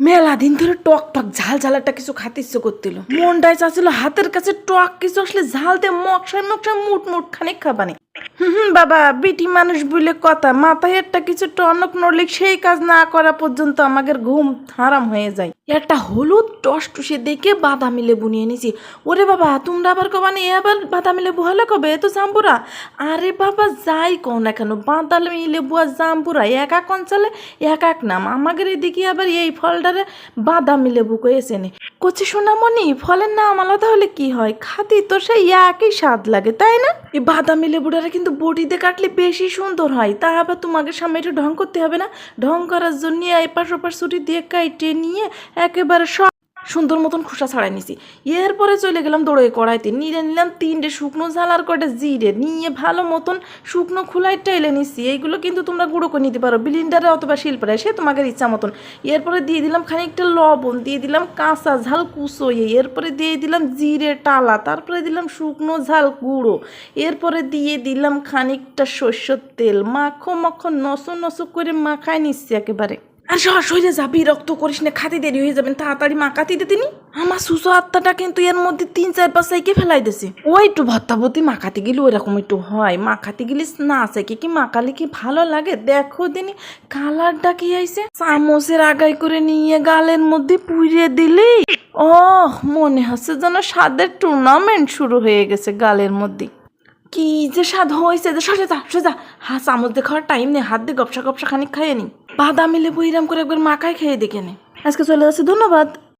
মেলা দিন ধরে টক টক ঝাল ঝাল একটা কিছু খাতে ইচ্ছে মনটাই চাচ্ছিল হাতের কাছে টক কিছু আসলে ঝাল দিয়ে মকসায় মকসায় মুট মুট খানিক খাবানি। হুম, বাবা, বিটি মানুষ বলে কথা। মাথায় একটা কিছু টনক নড়লে সেই কাজ না করা পর্যন্ত আমাদের ঘুম হারাম হয়ে যায়। একটা হলুদ টস টুসে দেখে বাদামি লেবু নিয়ে নিছি। ওরে বাবা, তোমরা আবার কবানে এ আবার বাদামি লেবু হলে কবে? এ তো জাম্বুরা। আরে বাবা, যাই কও না কেন, বাদামি লেবু আর জাম্বুরা এক এক অঞ্চলে এক এক নাম। আমাদের এদিকে আবার এই ফলটারে বাদামি লেবু কয়েছে নে। কচি সোনামণি, ফলের নাম আলাদা হলে কি হয়? খাতি তো সেই একই স্বাদ লাগে, তাই না? এই বাদামি লেবুটারা কিন্তু বটিতে কাটলে বেশি সুন্দর হয়। তা আবার তোমাকে সামনে একটু ঢং করতে হবে না? ঢং করার জন্য এপাশ ওপাশ ছুটি দিয়ে কাইটে নিয়ে একেবারে সব সুন্দর মতন খোসা ছাড়াই নিছি। এরপরে চলে গেলাম দৌড়ে কড়াইতে। নিয়ে নিলাম তিনটে শুকনো ঝাল আর কটা জিরে। নিয়ে ভালো মতন শুকনো খোলাই টেলে নিছি। এইগুলো কিন্তু তোমরা গুঁড়ো করে নিতে পারো। ব্লিন্ডারে অথবা শিল্পরে, সে তোমাদের ইচ্ছা মতন। এরপরে দিয়ে দিলাম খানিকটা লবণ, দিয়ে দিলাম কাঁচা ঝাল কুচোয়ে এরপরে দিয়ে দিলাম জিরে টালা, তারপরে দিলাম শুকনো ঝাল গুঁড়ো। এরপরে দিয়ে দিলাম খানিকটা সর্ষের তেল। মাখো মাখো, নসো নসো করে মাখায় নিচ্ছি একেবারে। আর সর সরে যাবি, রক্ত করিস না, খাতে দেরি হয়ে যাবেন তাড়াতাড়ি মাকাতি দিতে তিনি। আমার সুসো আত্মাটা কিন্তু এর মধ্যে তিন, চার, পাঁচ সাইকে ফেলাই দিছে। ও একটু ভত্তাভতি মাখাতে গেলে ওইরকম একটু হয়। মাখাতে গেলে না সাইকে কি মাখালে কি ভালো লাগে? দেখো দিনি, কালারটা কি আইছে চামচের আগাই করে নিয়ে গালের মধ্যে পুড়িয়ে দিলেই ও মনে হচ্ছে যেন স্বাদের টুর্নামেন্ট শুরু হয়ে গেছে গালের মধ্যে। কি যে স্বাদ হয়েছে যে, সরে যা যা। হা, চামচ দিয়ে খাওয়ার টাইম নেই। হাত দিয়ে গপসা গপসা খানিক খাইয়ে নি। বাদামি লেবু এরম করে একবার মাখায় খেয়ে দেখে নে। আজকে চলে যাচ্ছে ধন্যবাদ।